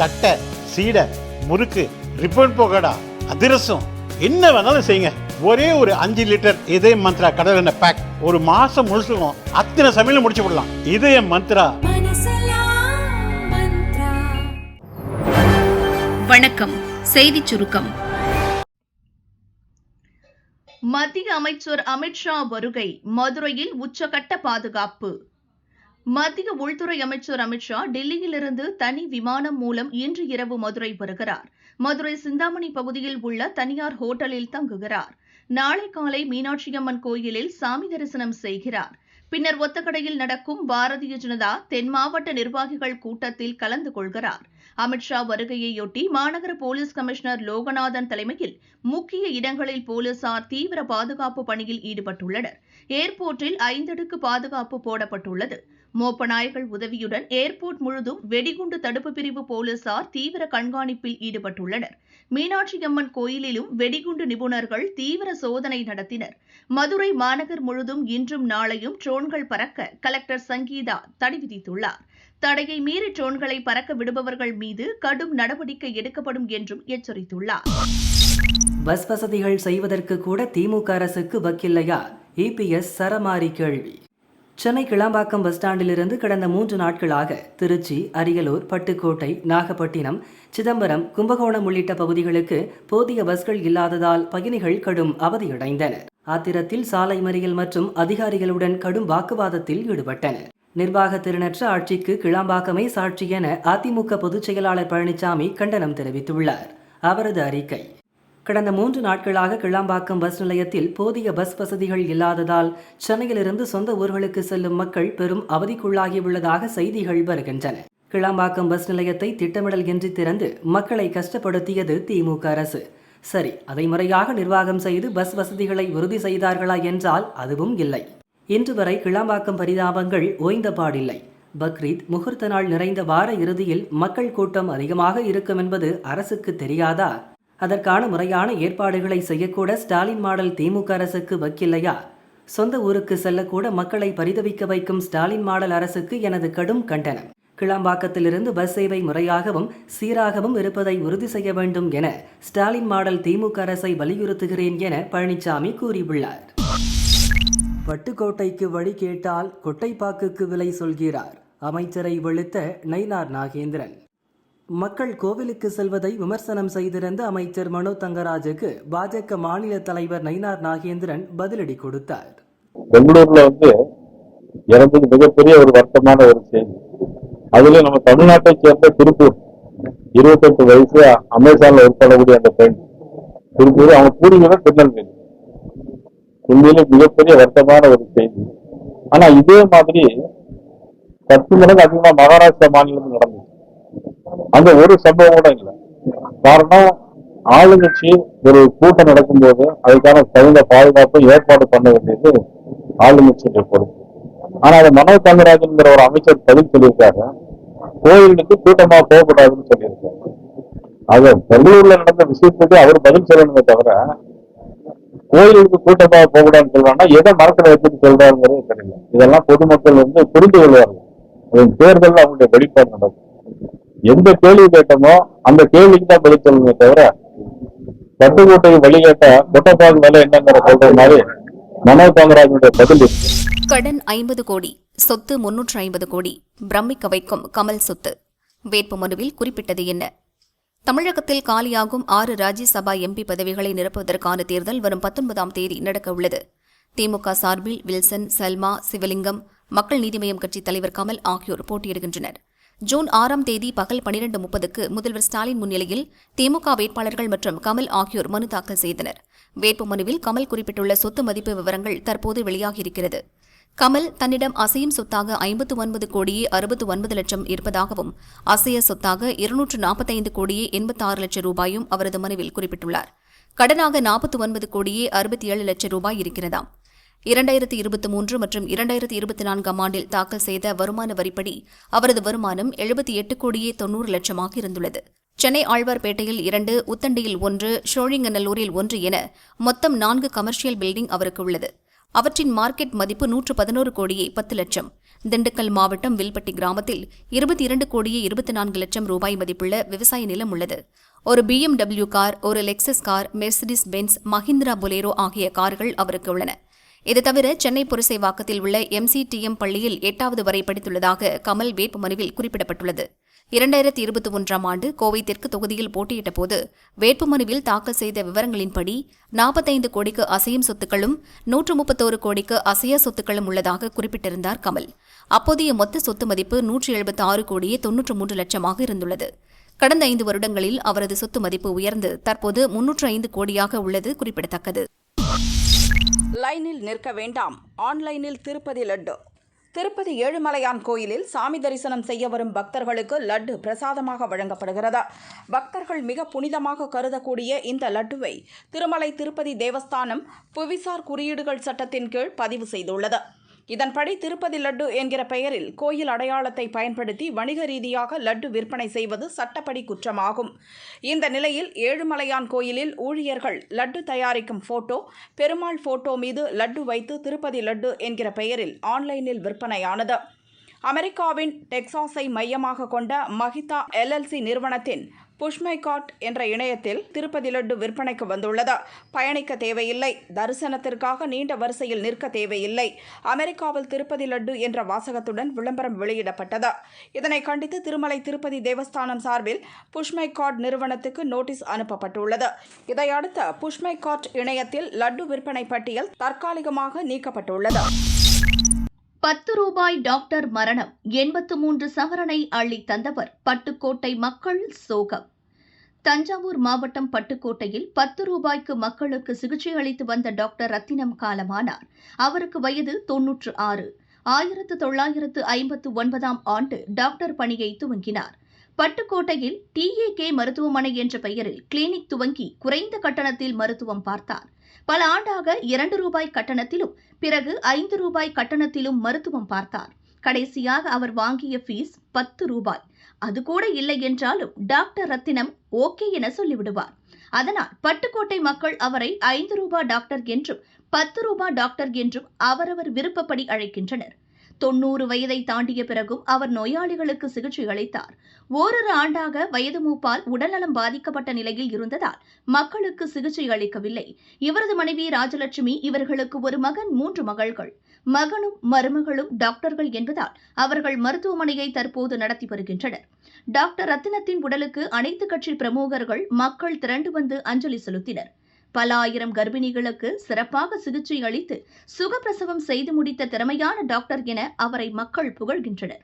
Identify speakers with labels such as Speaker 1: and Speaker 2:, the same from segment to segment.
Speaker 1: தட்டை சீடை முறுக்கு ரிப்பன் போகடா அதிரசம் என்ன வேணாலும் செய்யுங்க ஒரே ஒரு அஞ்சு லிட்டர் இதய மந்த்ரா கடல் எண்ணெய் பேக் ஒரு மாசம் முழுசுக்கும் அத்தனை சமையல முடிச்சு விடலாம் இதய மந்த்ரா
Speaker 2: வணக்கம் செய்தி சுருக்கம் மத்திய அமைச்சர் அமித்ஷா வருகை மதுரையில் உச்சகட்ட பாதுகாப்பு மத்திய உள்துறை அமைச்சர் அமித் ஷா டெல்லியிலிருந்து தனி விமானம் மூலம் இன்று இரவு மதுரை வருகிறார் மதுரை சிந்தாமணி பகுதியில் உள்ள தனியார் ஹோட்டலில் தங்குகிறார் நாளை காலை மீனாட்சியம்மன் கோயிலில் சாமி தரிசனம் செய்கிறார் பின்னர் ஒத்தக்கடையில் நடக்கும் பாரதிய ஜனதா தென் மாவட்ட நிர்வாகிகள் கூட்டத்தில் கலந்து கொள்கிறார் அமித் ஷா வருகையையொட்டி மாநகர போலீஸ் கமிஷனர் லோகநாதன் தலைமையில் முக்கிய இடங்களில் போலீசார் தீவிர பாதுகாப்பு பணியில் ஈடுபட்டுள்ளனர் ஏர்போர்ட்டில் ஐந்தடுக்கு பாதுகாப்பு போடப்பட்டுள்ளது மோப்பநாய்கள் உதவியுடன் ஏர்போர்ட் முழுதும் வெடிகுண்டு தடுப்பு பிரிவு போலீசார் தீவிர கண்காணிப்பில் ஈடுபட்டுள்ளனர் மீனாட்சியம்மன் கோயிலிலும் வெடிகுண்டு நிபுணர்கள் தீவிர சோதனை நடத்தினர் மதுரை மாநகர் முழுதும் இன்றும் நாளையும் ட்ரோன்கள் பறக்க கலெக்டர் சங்கீதா தடை விதித்துள்ளார் தடையை மீறி ட்ரோன்களை பறக்க விடுபவர்கள் மீது கடும் நடவடிக்கை எடுக்கப்படும் என்றும் எச்சரித்துள்ளார்
Speaker 3: பஸ் வசதிகள் செய்வதற்கு கூட திமுக அரசுக்கு வக்கில்லையா இபிஎஸ் சரமாரி கேள்வி சென்னை கிளாம்பாக்கம் பஸ் ஸ்டாண்டிலிருந்து கடந்த மூன்று நாட்களாக திருச்சி அரியலூர் பட்டுக்கோட்டை நாகப்பட்டினம் சிதம்பரம் கும்பகோணம் உள்ளிட்ட பகுதிகளுக்கு போதிய பஸ்கள் இல்லாததால் பயணிகள் கடும் அவதியடைந்தனர் ஆத்திரத்தில் சாலை மறியல் மற்றும் அதிகாரிகளுடன் கடும் வாக்குவாதத்தில் ஈடுபட்டனர் நிர்வாக திறனற்ற ஆட்சிக்கு கிளாம்பாக்கமே சாட்சி என அதிமுக பொதுச் செயலாளர் பழனிசாமி கண்டனம் தெரிவித்துள்ளார் அவரது அறிக்கை கடந்த மூன்று நாட்களாக கிளாம்பாக்கம் பஸ் நிலையத்தில் போதிய பஸ் வசதிகள் இல்லாததால் சென்னையிலிருந்து சொந்த ஊர்களுக்கு செல்லும் மக்கள் பெரும் அவதிக்குள்ளாகியுள்ளதாக செய்திகள் வருகின்றன கிளாம்பாக்கம் பஸ் நிலையத்தை திட்டமிடல் இன்றி திறந்து மக்களை கஷ்டப்படுத்தியது திமுக அரசு சரி அதை முறையாக நிர்வாகம் செய்து பஸ் வசதிகளை உறுதி செய்தார்களா என்றால் அதுவும் இல்லை இன்று வரை கிளாம்பாக்கம் பரிதாபங்கள் ஓய்ந்த பாடில்லை பக்ரீத் முகூர்த்த நாள் நிறைந்த வார இறுதியில் மக்கள் கூட்டம் அதிகமாக இருக்கும் என்பது அரசுக்கு தெரியாதா அதற்கான முறையான ஏற்பாடுகளை செய்யக்கூட ஸ்டாலின் மாடல் திமுக அரசுக்கு வக்கில்லையா சொந்த ஊருக்கு செல்லக்கூட மக்களை பரிதவிக்க வைக்கும் ஸ்டாலின் மாடல் அரசுக்கு எனது கடும் கண்டனம் கிளாம்பாக்கத்திலிருந்து பஸ் சேவை முறையாகவும் சீராகவும் இருப்பதை உறுதி செய்ய வேண்டும் என ஸ்டாலின் மாடல் திமுக அரசை வலியுறுத்துகிறேன் என பழனிசாமி கூறியுள்ளார்
Speaker 4: பட்டுக்கோட்டைக்கு வழி கேட்டால் கொட்டைப்பாக்குக்கு விலை சொல்கிறார் அமைச்சரை வெளுத்த நைனார் நாகேந்திரன் மக்கள் கோவிலுக்கு செல்வதை விமர்சனம் செய்திருந்த அமைச்சர் மனோ தங்கராஜுக்கு பாஜக மாநில தலைவர் நயினார் நாகேந்திரன் பதிலடி கொடுத்தார்
Speaker 5: பெங்களூர்ல வந்து எனக்கு மிகப்பெரிய ஒரு வருத்தமான ஒரு செய்தி அதுல நம்ம தமிழ்நாட்டை சேர்ந்த திருப்பூர் இருபத்தெட்டு வயசு அமேசான்ல உட்படக்கூடிய அந்த பெண் திருப்பூர் அவங்க கூறுகிற திருநெல்வேலி இந்தியில மிகப்பெரிய வருத்தமான ஒரு செய்தி ஆனா இதே மாதிரி பத்து மடங்கு அதிகமா மகாராஷ்டிரா மாநிலம் நடந்தது அந்த ஒரு சம்பவம் கூட இல்லை காரணம் ஆளுங்கட்சி ஒரு கூட்டம் நடக்கும்போது அதுக்கான தகுந்த பாதுகாப்பு ஏற்பாடு பண்ண வேண்டியது ஆளுங்கட்சியுடைய பொறுப்பு ஆனா அது மனோ தங்கராஜன்ங்கிற ஒரு அமைச்சர் பதில் சொல்லியிருக்காரு கோயிலுக்கு கூட்டமா போகக்கூடாதுன்னு சொல்லியிருக்காரு அது பெங்களூர்ல நடந்த விஷயத்துக்கு அவர் பதில் சொல்லணுமே தவிர கோயிலுக்கு கூட்டமா போகக்கூடாதுன்னு சொல்றாங்கன்னா எதை மரத்துல வச்சுட்டு சொல்றாருங்கிறது தெரியல இதெல்லாம் பொதுமக்கள் வந்து புரிந்து கொள்வார்கள் தேர்தல் அவங்களுடைய வெளிப்பாடு நடக்கும் எந்த கேள்வி கேட்டமோ அந்த கேள்விக்கு தான் பதில் சொல்லணுமே தவிர பட்டுக்கோட்டை கேட்டா கொட்டப்பாடு வேலை என்னங்கிற சொல்ற மாதிரி மனோ காமராஜனுடைய பதில்
Speaker 6: கடன் ஐம்பது கோடி சொத்து முன்னூற்று ஐம்பது கோடி பிரமிக்க வைக்கும் கமல் சொத்து வேட்பு மனுவில் குறிப்பிட்டது என்ன தமிழகத்தில் காலியாகும் ஆறு ராஜ்யசபா எம்பி பதவிகளை நிரப்புவதற்கான தேர்தல் வரும் பத்தொன்பதாம் தேதி நடக்க உள்ளது திமுக சார்பில் வில்சன் சல்மா சிவலிங்கம் மக்கள் நீதிமய்யம் கட்சித் தலைவர் கமல் ஆகியோர் போட்டியிடுகின்றனர் ஜூன் ஆறாம் தேதி பகல் பன்னிரண்டு முப்பதுக்கு முதல்வர் ஸ்டாலின் முன்னிலையில் திமுக வேட்பாளர்கள் மற்றும் கமல் ஆகியோர் மனு தாக்கல் செய்தனர் வேட்பு மனுவில் கமல் குறிப்பிட்டுள்ள சொத்து மதிப்பு விவரங்கள் தற்போது வெளியாகியிருக்கிறது கமல் தன்னிடம் அசையும் சொத்தாக ஐம்பத்து ஒன்பது கோடியே அறுபத்து ஒன்பது லட்சம் இருப்பதாகவும் அசைய சொத்தாக இருநூற்று நாற்பத்தைந்து கோடியே எண்பத்தாறு லட்சம் ரூபாயும் அவரது மனுவில் குறிப்பிட்டுள்ளார் கடனாக நாற்பத்து ஒன்பது கோடியே அறுபத்தி ஏழு லட்சம் ரூபாய் இருக்கிறதாம் இரண்டாயிரத்தி இருபத்தி மூன்று மற்றும் இரண்டாயிரத்தி இருபத்தி நான்காம் ஆண்டில் தாக்கல் செய்த வருமான வரிப்படி அவரது வருமானம் எழுபத்தி எட்டு கோடியே தொன்னூறு லட்சமாக இருந்துள்ளது சென்னை ஆழ்வார்பேட்டையில் இரண்டு உத்தண்டியில் ஒன்று ஷோழிங்கநல்லூரில் ஒன்று என மொத்தம் நான்கு கமர்ஷியல் பில்டிங் அவருக்கு உள்ளது அவற்றின் மார்க்கெட் மதிப்பு நூற்று பதினோரு கோடியே பத்து லட்சம் திண்டுக்கல் மாவட்டம் வில்பட்டி கிராமத்தில் இருபத்தி இரண்டு கோடியே இருபத்தி நான்கு லட்சம் ரூபாய் மதிப்புள்ள விவசாய நிலம் உள்ளது ஒரு பிஎம்டபிள்யூ கார் ஒரு Lexus car Mercedes Benz Mahindra Bolero ஆகிய கார்கள் அவருக்கு உள்ளன இது தவிர சென்னை வாக்கத்தில் உள்ள எம்சிடிஎம் பள்ளியில் எட்டாவது வரை படித்துள்ளதாக கமல் வேட்பு மனுவில் குறிப்பிடப்பட்டுள்ளது இரண்டாயிரத்தி இருபத்தி ஒன்றாம் ஆண்டு கோவை தெற்கு தொகுதியில் போட்டியிட்ட போது வேட்புமனுவில் தாக்கல் செய்த விவரங்களின்படி நாற்பத்தைந்து கோடிக்கு அசையும் சொத்துக்களும் நூற்று முப்பத்தோரு கோடிக்கு அசைய சொத்துக்களும் உள்ளதாக குறிப்பிட்டிருந்தார் கமல் அப்போதைய மொத்த சொத்து மதிப்பு நூற்றி எழுபத்தி ஆறு கோடியே தொன்னூற்று மூன்று லட்சமாக இருந்துள்ளது கடந்த ஐந்து வருடங்களில் அவரது சொத்து மதிப்பு உயர்ந்து தற்போது முன்னூற்று ஐந்து கோடியாக உள்ளது குறிப்பிடத்தக்கது
Speaker 7: லைனில் நிற்க வேண்டாம் ஆன்லைனில் திருப்பதி லட்டு திருப்பதி ஏழுமலையான் கோயிலில் சாமி தரிசனம் செய்ய வரும் பக்தர்களுக்கு லட்டு பிரசாதமாக வழங்கப்படுகிறது பக்தர்கள் மிக புனிதமாக கருதக்கூடிய இந்த லட்டுவை திருமலை திருப்பதி தேவஸ்தானம் புவிசார் குறியீடுகள் சட்டத்தின் கீழ் பதிவு செய்துள்ளது இதன்படி திருப்பதி லட்டு என்கிற பெயரில் கோயில் அடையாளத்தை பயன்படுத்தி வணிக ரீதியாக லட்டு விற்பனை செய்வது சட்டப்படி குற்றமாகும் இந்த நிலையில் ஏழுமலையான் கோயிலில் ஊழியர்கள் லட்டு தயாரிக்கும் போட்டோ பெருமாள் போட்டோ மீது லட்டு வைத்து திருப்பதி லட்டு என்கிற பெயரில் ஆன்லைனில் விற்பனையானது அமெரிக்காவின் டெக்சாஸை மையமாக கொண்ட மஹிதா எல்எல்சி நிறுவனத்தின் புஷ்மை காட் என்ற இணையத்தில் திருப்பதி லட்டு விற்பனைக்கு வந்துள்ளது பயணிக்க தேவையில்லை தரிசனத்திற்காக நீண்ட வரிசையில் நிற்க தேவையில்லை அமெரிக்காவில் திருப்பதி லட்டு என்ற வாசகத்துடன் விளம்பரம் வெளியிடப்பட்டது இதனை கண்டித்து திருமலை திருப்பதி தேவஸ்தானம் சார்பில் புஷ்மை காட் நிறுவனத்துக்கு நோட்டீஸ் அனுப்பப்பட்டுள்ளது இதையடுத்து புஷ்மை காட் இணையத்தில் லட்டு விற்பனை பட்டியல் தற்காலிகமாக நீக்கப்பட்டுள்ளது
Speaker 8: பத்து ரூபாய் டாக்டர் மரணம் எண்பத்து மூன்று சவரனை அள்ளி தந்தவர் பட்டுக்கோட்டை மக்கள் சோகம் தஞ்சாவூர் மாவட்டம் பட்டுக்கோட்டையில் பத்து ரூபாய்க்கு மக்களுக்கு சிகிச்சை அளித்து வந்த டாக்டர் ரத்தினம் காலமானார் அவருக்கு வயது தொன்னூற்று ஆறு ஆயிரத்து தொள்ளாயிரத்து ஐம்பத்து ஒன்பதாம் ஆண்டு டாக்டர் பணியை துவங்கினார் பட்டுக்கோட்டையில் டிஏகே மருத்துவமனை என்ற பெயரில் கிளினிக் துவங்கி குறைந்த கட்டணத்தில் மருத்துவம் பார்த்தார் பல ஆண்டாக இரண்டு ரூபாய் கட்டணத்திலும் பிறகு ஐந்து ரூபாய் கட்டணத்திலும் மருத்துவம் பார்த்தார் கடைசியாக அவர் வாங்கிய ஃபீஸ் பத்து ரூபாய் அது கூட இல்லை என்றாலும் டாக்டர் ரத்தினம் ஓகே என சொல்லிவிடுவார் அதனால் பட்டுக்கோட்டை மக்கள் அவரை ஐந்து ரூபாய் டாக்டர் என்றும் பத்து ரூபாய் டாக்டர் என்றும் அவரவர் விருப்பப்படி அழைக்கின்றனர் தொன்னூறு வயதை தாண்டிய பிறகும் அவர் நோயாளிகளுக்கு சிகிச்சை அளித்தார் ஓரிரு ஆண்டாக வயது மூப்பால் உடல்நலம் பாதிக்கப்பட்ட நிலையில் இருந்ததால் மக்களுக்கு சிகிச்சை அளிக்கவில்லை இவரது மனைவி ராஜலட்சுமி இவர்களுக்கு ஒரு மகன் மூன்று மகள்கள் மகனும் மருமகளும் டாக்டர்கள் என்பதால் அவர்கள் மருத்துவமனையை தற்போது நடத்தி வருகின்றனர் டாக்டர் ரத்தினத்தின் உடலுக்கு அனைத்து கட்சி பிரமுகர்கள் மக்கள் திரண்டு வந்து அஞ்சலி செலுத்தினர் பல ஆயிரம் கர்ப்பிணிகளுக்கு சிறப்பாக சிகிச்சை அளித்து சுகப்பிரசவம் செய்து முடித்த திறமையான டாக்டர் என அவரை மக்கள் புகழ்கின்றனர்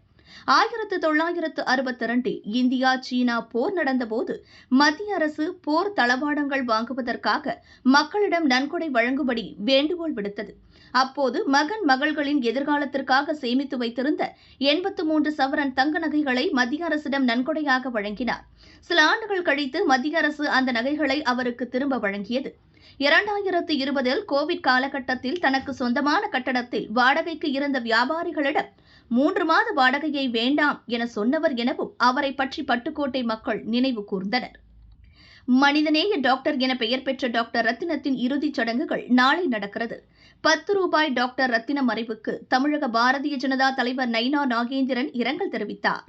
Speaker 8: ஆயிரத்து தொள்ளாயிரத்து அறுபத்தி இரண்டில் இந்தியா சீனா போர் நடந்தபோது மத்திய அரசு போர் தளவாடங்கள் வாங்குவதற்காக மக்களிடம் நன்கொடை வழங்கும்படி வேண்டுகோள் விடுத்தது அப்போது மகன் மகள்களின் எதிர்காலத்திற்காக சேமித்து வைத்திருந்த எண்பத்து மூன்று சவரன் தங்க நகைகளை மத்திய அரசிடம் நன்கொடையாக வழங்கினார் சில ஆண்டுகள் கழித்து மத்திய அரசு அந்த நகைகளை அவருக்கு திரும்ப வழங்கியது இரண்டாயிரத்து இருபதில் கோவிட் காலகட்டத்தில் தனக்கு சொந்தமான கட்டடத்தில் வாடகைக்கு இருந்த வியாபாரிகளிடம் மூன்று மாத வாடகையை வேண்டாம் என சொன்னவர் எனவும் அவரை பற்றி பட்டுக்கோட்டை மக்கள் நினைவு கூர்ந்தனர் மனிதநேய டாக்டர் என பெயர் பெற்ற டாக்டர் ரத்தினத்தின் இறுதிச் சடங்குகள் நாளை நடக்கிறது பத்து ரூபாய் டாக்டர் ரத்தின மறைவுக்கு தமிழக பாரதிய ஜனதா தலைவர் நைனா நாகேந்திரன் இரங்கல் தெரிவித்தார்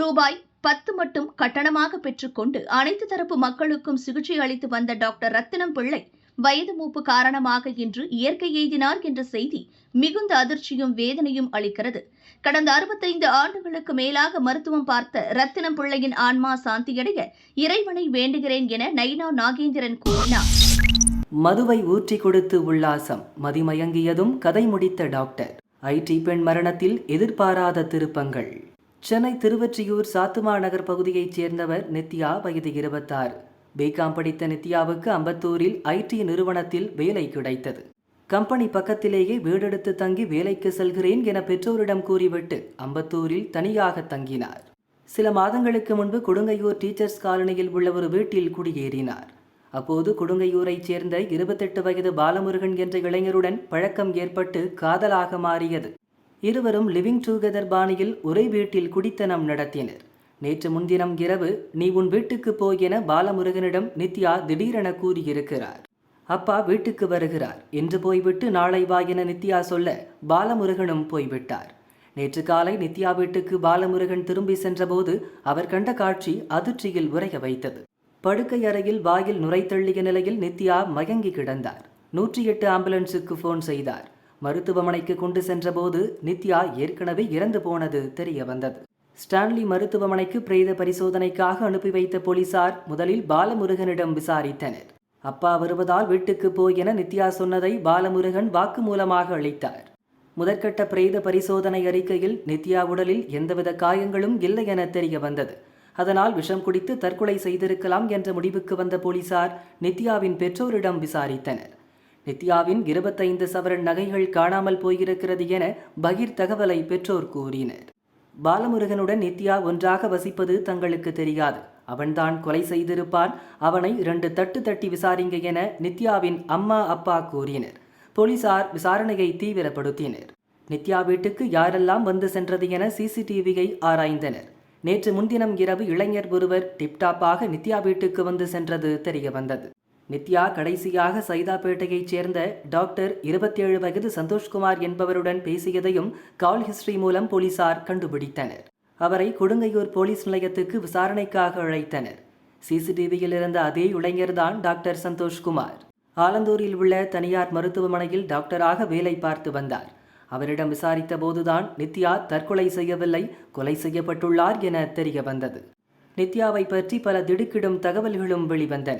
Speaker 8: ரூபாய் பத்து மட்டும் கட்டணமாக பெற்றுக்கொண்டு அனைத்து தரப்பு மக்களுக்கும் சிகிச்சை அளித்து வந்த டாக்டர் ரத்தினம் பிள்ளை வயது மூப்பு காரணமாக இன்று இயற்கை எய்தினார் என்ற செய்தி மிகுந்த அதிர்ச்சியும் வேதனையும் அளிக்கிறது கடந்த அறுபத்தைந்து ஆண்டுகளுக்கு மேலாக மருத்துவம் பார்த்த ரத்தினம் பிள்ளையின் ஆன்மா சாந்தியடைய இறைவனை வேண்டுகிறேன் என நைனா நாகேந்திரன் கூறினார்
Speaker 9: மதுவை ஊற்றி கொடுத்து உல்லாசம் மதிமயங்கியதும் கதை முடித்த டாக்டர் ஐடி பெண் மரணத்தில் எதிர்பாராத திருப்பங்கள் சென்னை திருவற்றியூர் சாத்துமா நகர் பகுதியைச் சேர்ந்தவர் நித்யா வயது இருபத்தாறு பிகாம் படித்த நித்யாவுக்கு அம்பத்தூரில் ஐடி நிறுவனத்தில் வேலை கிடைத்தது கம்பெனி பக்கத்திலேயே வீடெடுத்து தங்கி வேலைக்கு செல்கிறேன் என பெற்றோரிடம் கூறிவிட்டு அம்பத்தூரில் தனியாக தங்கினார் சில மாதங்களுக்கு முன்பு கொடுங்கையூர் டீச்சர்ஸ் காலனியில் உள்ள ஒரு வீட்டில் குடியேறினார் அப்போது கொடுங்கையூரைச் சேர்ந்த இருபத்தெட்டு வயது பாலமுருகன் என்ற இளைஞருடன் பழக்கம் ஏற்பட்டு காதலாக மாறியது இருவரும் லிவிங் டுகெதர் பாணியில் ஒரே வீட்டில் குடித்தனம் நடத்தினர் நேற்று முன்தினம் இரவு நீ உன் வீட்டுக்கு போய் என பாலமுருகனிடம் நித்யா திடீரென கூறியிருக்கிறார் அப்பா வீட்டுக்கு வருகிறார் என்று போய்விட்டு நாளை வா என நித்யா சொல்ல பாலமுருகனும் போய்விட்டார் நேற்று காலை நித்யா வீட்டுக்கு பாலமுருகன் திரும்பி சென்றபோது அவர் கண்ட காட்சி அதிர்ச்சியில் உரைய வைத்தது படுக்கை அறையில் வாயில் நுரைத்தள்ளிய நிலையில் நித்யா மயங்கி கிடந்தார் நூற்றி எட்டு ஆம்புலன்ஸுக்கு போன் செய்தார் மருத்துவமனைக்கு கொண்டு சென்றபோது நித்யா ஏற்கனவே இறந்து போனது தெரிய வந்தது ஸ்டான்லி மருத்துவமனைக்கு பிரேத பரிசோதனைக்காக அனுப்பி வைத்த போலீசார் முதலில் பாலமுருகனிடம் விசாரித்தனர் அப்பா வருவதால் வீட்டுக்கு போய் என நித்யா சொன்னதை பாலமுருகன் வாக்குமூலமாக அளித்தார் முதற்கட்ட பிரேத பரிசோதனை அறிக்கையில் நித்யா உடலில் எந்தவித காயங்களும் இல்லை என தெரிய வந்தது அதனால் விஷம் குடித்து தற்கொலை செய்திருக்கலாம் என்ற முடிவுக்கு வந்த போலீசார் நித்யாவின் பெற்றோரிடம் விசாரித்தனர் நித்யாவின் இருபத்தைந்து சவரன் நகைகள் காணாமல் போயிருக்கிறது என பகிர் தகவலை பெற்றோர் கூறினர் பாலமுருகனுடன் நித்யா ஒன்றாக வசிப்பது தங்களுக்கு தெரியாது அவன்தான் கொலை செய்திருப்பான் அவனை இரண்டு தட்டு தட்டி விசாரிங்க என நித்யாவின் அம்மா அப்பா கூறினர் போலீசார் விசாரணையை தீவிரப்படுத்தினர் நித்யா வீட்டுக்கு யாரெல்லாம் வந்து சென்றது என சிசிடிவியை ஆராய்ந்தனர் நேற்று முன்தினம் இரவு இளைஞர் ஒருவர் டிப்டாப்பாக நித்யா வீட்டுக்கு வந்து சென்றது தெரிய வந்தது நித்யா கடைசியாக சைதாப்பேட்டையைச் சேர்ந்த டாக்டர் இருபத்தேழு வயது சந்தோஷ்குமார் என்பவருடன் பேசியதையும் கால் ஹிஸ்டரி மூலம் போலீசார் கண்டுபிடித்தனர் அவரை கொடுங்கையூர் போலீஸ் நிலையத்துக்கு விசாரணைக்காக அழைத்தனர் சிசிடிவியில் இருந்த அதே இளைஞர்தான் டாக்டர் சந்தோஷ்குமார் ஆலந்தூரில் உள்ள தனியார் மருத்துவமனையில் டாக்டராக வேலை பார்த்து வந்தார் அவரிடம் விசாரித்த போதுதான் நித்யா தற்கொலை செய்யவில்லை கொலை செய்யப்பட்டுள்ளார் என தெரிய வந்தது நித்யாவை பற்றி பல திடுக்கிடும் தகவல்களும் வெளிவந்தன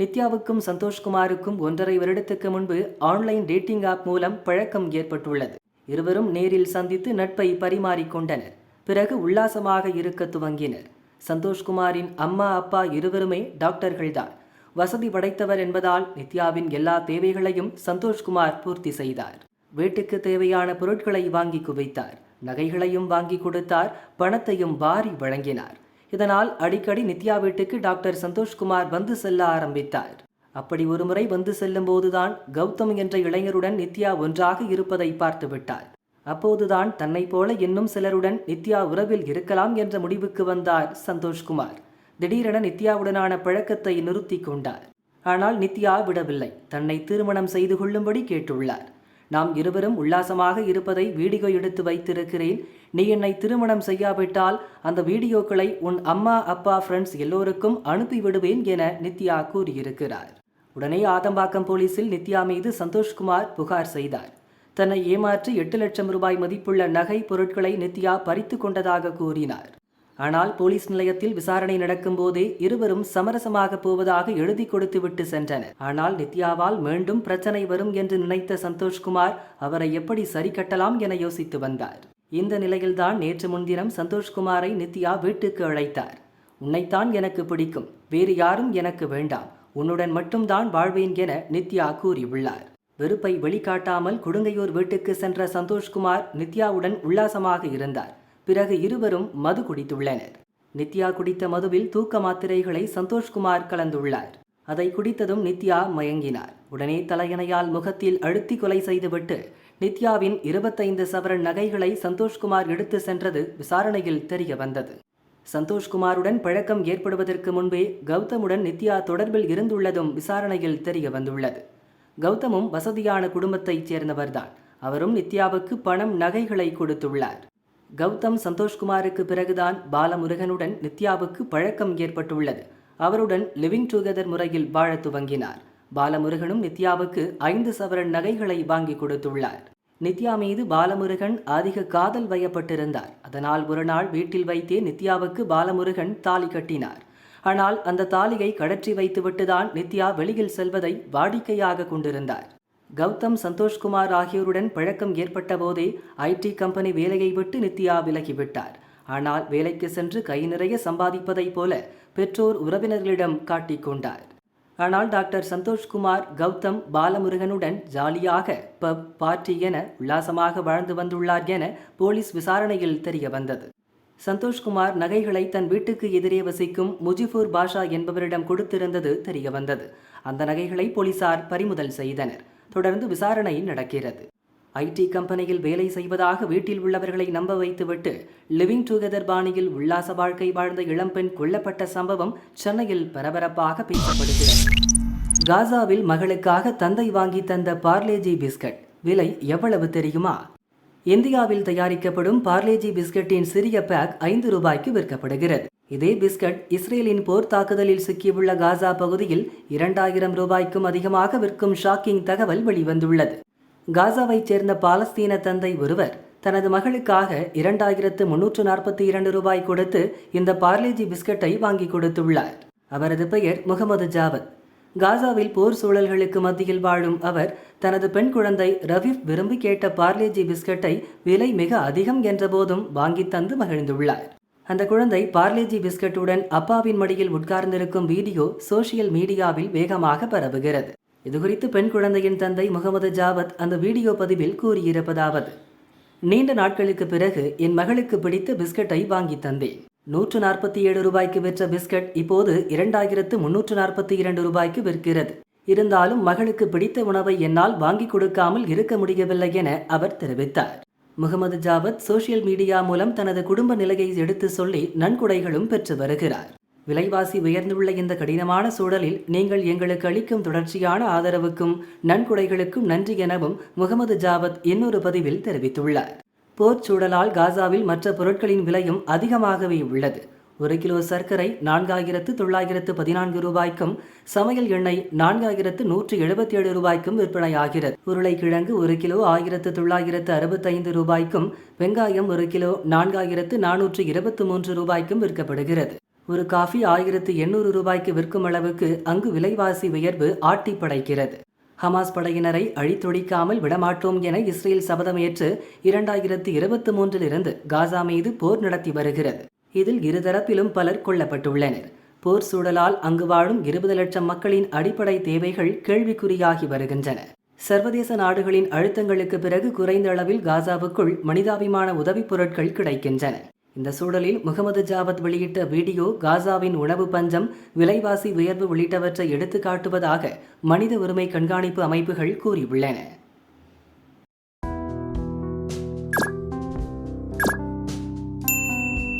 Speaker 9: நித்யாவுக்கும் சந்தோஷ்குமாருக்கும் ஒன்றரை வருடத்துக்கு முன்பு ஆன்லைன் டேட்டிங் ஆப் மூலம் பழக்கம் ஏற்பட்டுள்ளது இருவரும் நேரில் சந்தித்து நட்பை பரிமாறிக்கொண்டனர் பிறகு உல்லாசமாக இருக்க துவங்கினர் சந்தோஷ்குமாரின் அம்மா அப்பா இருவருமே டாக்டர்கள்தான் வசதி படைத்தவர் என்பதால் நித்யாவின் எல்லா தேவைகளையும் சந்தோஷ்குமார் பூர்த்தி செய்தார் வீட்டுக்கு தேவையான பொருட்களை வாங்கி குவித்தார் நகைகளையும் வாங்கி கொடுத்தார் பணத்தையும் வாரி வழங்கினார் இதனால் அடிக்கடி நித்யா வீட்டுக்கு டாக்டர் சந்தோஷ்குமார் வந்து செல்ல ஆரம்பித்தார் அப்படி ஒருமுறை வந்து செல்லும் போதுதான் கௌதம் என்ற இளைஞருடன் நித்யா ஒன்றாக இருப்பதை பார்த்துவிட்டார் அப்போதுதான் தன்னை போல இன்னும் சிலருடன் நித்யா உறவில் இருக்கலாம் என்ற முடிவுக்கு வந்தார் சந்தோஷ்குமார் திடீரென நித்யாவுடனான பழக்கத்தை நிறுத்தி கொண்டார் ஆனால் நித்யா விடவில்லை தன்னை திருமணம் செய்து கொள்ளும்படி கேட்டுள்ளார் நாம் இருவரும் உல்லாசமாக இருப்பதை வீடியோ எடுத்து வைத்திருக்கிறேன் நீ என்னை திருமணம் செய்யாவிட்டால் அந்த வீடியோக்களை உன் அம்மா அப்பா ஃப்ரெண்ட்ஸ் எல்லோருக்கும் அனுப்பிவிடுவேன் என நித்யா கூறியிருக்கிறார் உடனே ஆதம்பாக்கம் போலீசில் நித்யா மீது சந்தோஷ்குமார் புகார் செய்தார் தன்னை ஏமாற்றி எட்டு லட்சம் ரூபாய் மதிப்புள்ள நகை பொருட்களை நித்யா பறித்து கொண்டதாக கூறினார் ஆனால் போலீஸ் நிலையத்தில் விசாரணை நடக்கும் போதே இருவரும் சமரசமாக போவதாக எழுதி கொடுத்துவிட்டு சென்றனர் ஆனால் நித்யாவால் மீண்டும் பிரச்சனை வரும் என்று நினைத்த சந்தோஷ்குமார் அவரை எப்படி சரி கட்டலாம் என யோசித்து வந்தார் இந்த நிலையில்தான் நேற்று முன்தினம் சந்தோஷ்குமாரை நித்யா வீட்டுக்கு அழைத்தார் உன்னைத்தான் எனக்கு பிடிக்கும் வேறு யாரும் எனக்கு வேண்டாம் உன்னுடன் மட்டும்தான் வாழ்வேன் என நித்யா கூறியுள்ளார் வெறுப்பை வெளிக்காட்டாமல் கொடுங்கையூர் வீட்டுக்கு சென்ற சந்தோஷ்குமார் நித்யாவுடன் உல்லாசமாக இருந்தார் பிறகு இருவரும் மது குடித்துள்ளனர் நித்யா குடித்த மதுவில் தூக்க மாத்திரைகளை சந்தோஷ்குமார் கலந்துள்ளார் அதை குடித்ததும் நித்யா மயங்கினார் உடனே தலையணையால் முகத்தில் அழுத்தி கொலை செய்துவிட்டு நித்யாவின் இருபத்தைந்து சவரன் நகைகளை சந்தோஷ்குமார் எடுத்து சென்றது விசாரணையில் தெரிய வந்தது சந்தோஷ்குமாருடன் பழக்கம் ஏற்படுவதற்கு முன்பே கௌதமுடன் நித்யா தொடர்பில் இருந்துள்ளதும் விசாரணையில் தெரிய வந்துள்ளது கௌதமும் வசதியான குடும்பத்தைச் சேர்ந்தவர்தான் அவரும் நித்யாவுக்கு பணம் நகைகளை கொடுத்துள்ளார் கௌதம் சந்தோஷ்குமாருக்கு பிறகுதான் பாலமுருகனுடன் நித்யாவுக்கு பழக்கம் ஏற்பட்டுள்ளது அவருடன் லிவிங் டுகெதர் முறையில் வாழ துவங்கினார் பாலமுருகனும் நித்யாவுக்கு ஐந்து சவரன் நகைகளை வாங்கி கொடுத்துள்ளார் நித்யா மீது பாலமுருகன் அதிக காதல் வயப்பட்டிருந்தார் அதனால் ஒரு நாள் வீட்டில் வைத்தே நித்யாவுக்கு பாலமுருகன் தாலி கட்டினார் ஆனால் அந்த தாலியை கடற்றி வைத்துவிட்டுதான் நித்யா வெளியில் செல்வதை வாடிக்கையாக கொண்டிருந்தார் கௌதம் சந்தோஷ்குமார் ஆகியோருடன் பழக்கம் ஏற்பட்ட போதே ஐடி கம்பெனி வேலையை விட்டு நித்யா விலகிவிட்டார் ஆனால் வேலைக்கு சென்று கை நிறைய சம்பாதிப்பதைப் போல பெற்றோர் உறவினர்களிடம் காட்டிக்கொண்டார் ஆனால் டாக்டர் சந்தோஷ்குமார் கௌதம் பாலமுருகனுடன் ஜாலியாக பப் பார்ட்டி என உல்லாசமாக வாழ்ந்து வந்துள்ளார் என போலீஸ் விசாரணையில் தெரிய வந்தது சந்தோஷ்குமார் நகைகளை தன் வீட்டுக்கு எதிரே வசிக்கும் முஜிபூர் பாஷா என்பவரிடம் கொடுத்திருந்தது தெரிய வந்தது அந்த நகைகளை போலீசார் பறிமுதல் செய்தனர் தொடர்ந்து விசாரணை நடக்கிறது ஐடி கம்பெனியில் வேலை செய்வதாக வீட்டில் உள்ளவர்களை நம்ப வைத்துவிட்டு லிவிங் டுகெதர் பாணியில் உல்லாச வாழ்க்கை வாழ்ந்த இளம்பெண் கொல்லப்பட்ட சம்பவம் சென்னையில் பரபரப்பாக பேசப்படுகிறது
Speaker 10: காசாவில் மகளுக்காக தந்தை வாங்கி தந்த பார்லேஜி பிஸ்கட் விலை எவ்வளவு தெரியுமா இந்தியாவில் தயாரிக்கப்படும் பார்லேஜி பிஸ்கட்டின் சிறிய பேக் ஐந்து ரூபாய்க்கு விற்கப்படுகிறது இதே பிஸ்கட் இஸ்ரேலின் போர் தாக்குதலில் சிக்கியுள்ள காசா பகுதியில் இரண்டாயிரம் ரூபாய்க்கும் அதிகமாக விற்கும் ஷாக்கிங் தகவல் வெளிவந்துள்ளது காசாவைச் சேர்ந்த பாலஸ்தீன தந்தை ஒருவர் தனது மகளுக்காக இரண்டாயிரத்து முன்னூற்று நாற்பத்தி இரண்டு ரூபாய் கொடுத்து இந்த பார்லேஜி பிஸ்கட்டை வாங்கி கொடுத்துள்ளார் அவரது பெயர் முகமது ஜாவத் காசாவில் போர் சூழல்களுக்கு மத்தியில் வாழும் அவர் தனது பெண் குழந்தை ரவீஃப் விரும்பி கேட்ட பார்லேஜி பிஸ்கட்டை விலை மிக அதிகம் என்றபோதும் வாங்கி தந்து மகிழ்ந்துள்ளார் அந்த குழந்தை பார்லேஜி பிஸ்கட்டுடன் அப்பாவின் மடியில் உட்கார்ந்திருக்கும் வீடியோ சோசியல் மீடியாவில் வேகமாக பரவுகிறது இதுகுறித்து பெண் குழந்தையின் தந்தை முகமது ஜாவத் அந்த வீடியோ பதிவில் கூறியிருப்பதாவது நீண்ட நாட்களுக்கு பிறகு என் மகளுக்கு பிடித்த பிஸ்கட்டை வாங்கி தந்தேன் நூற்று நாற்பத்தி ஏழு ரூபாய்க்கு விற்ற பிஸ்கட் இப்போது இரண்டாயிரத்து முன்னூற்று நாற்பத்தி இரண்டு ரூபாய்க்கு விற்கிறது இருந்தாலும் மகளுக்கு பிடித்த உணவை என்னால் வாங்கி கொடுக்காமல் இருக்க முடியவில்லை என அவர் தெரிவித்தார் முகமது ஜாவத் சோசியல் மீடியா மூலம் தனது குடும்ப நிலையை எடுத்து சொல்லி நன்கொடைகளும் பெற்று வருகிறார் விலைவாசி உயர்ந்துள்ள இந்த கடினமான சூழலில் நீங்கள் எங்களுக்கு அளிக்கும் தொடர்ச்சியான ஆதரவுக்கும் நன்கொடைகளுக்கும் நன்றி எனவும் முகமது ஜாவத் இன்னொரு பதிவில் தெரிவித்துள்ளார் சூழலால் காசாவில் மற்ற பொருட்களின் விலையும் அதிகமாகவே உள்ளது ஒரு கிலோ சர்க்கரை நான்காயிரத்து தொள்ளாயிரத்து பதினான்கு ரூபாய்க்கும் சமையல் எண்ணெய் நான்காயிரத்து நூற்று எழுபத்தி ஏழு ரூபாய்க்கும் விற்பனை ஆகிறது உருளைக்கிழங்கு ஒரு கிலோ ஆயிரத்து தொள்ளாயிரத்து அறுபத்தைந்து ரூபாய்க்கும் வெங்காயம் ஒரு கிலோ நான்காயிரத்து நானூற்று இருபத்தி மூன்று ரூபாய்க்கும் விற்கப்படுகிறது ஒரு காஃபி ஆயிரத்து எண்ணூறு ரூபாய்க்கு விற்கும் அளவுக்கு அங்கு விலைவாசி உயர்வு ஆட்டி படைக்கிறது ஹமாஸ் படையினரை அழித்தொழிக்காமல் விடமாட்டோம் என இஸ்ரேல் சபதமேற்று இரண்டாயிரத்து இருபத்தி மூன்றிலிருந்து காசா மீது போர் நடத்தி வருகிறது இதில் இருதரப்பிலும் பலர் கொல்லப்பட்டுள்ளனர் போர் சூழலால் அங்கு வாழும் இருபது லட்சம் மக்களின் அடிப்படை தேவைகள் கேள்விக்குறியாகி வருகின்றன சர்வதேச நாடுகளின் அழுத்தங்களுக்கு பிறகு குறைந்த அளவில் காசாவுக்குள் மனிதாபிமான உதவிப் பொருட்கள் கிடைக்கின்றன இந்த சூழலில் முகமது ஜாவத் வெளியிட்ட வீடியோ காசாவின் உணவு பஞ்சம் விலைவாசி உயர்வு உள்ளிட்டவற்றை எடுத்துக்காட்டுவதாக மனித உரிமை கண்காணிப்பு அமைப்புகள் கூறியுள்ளன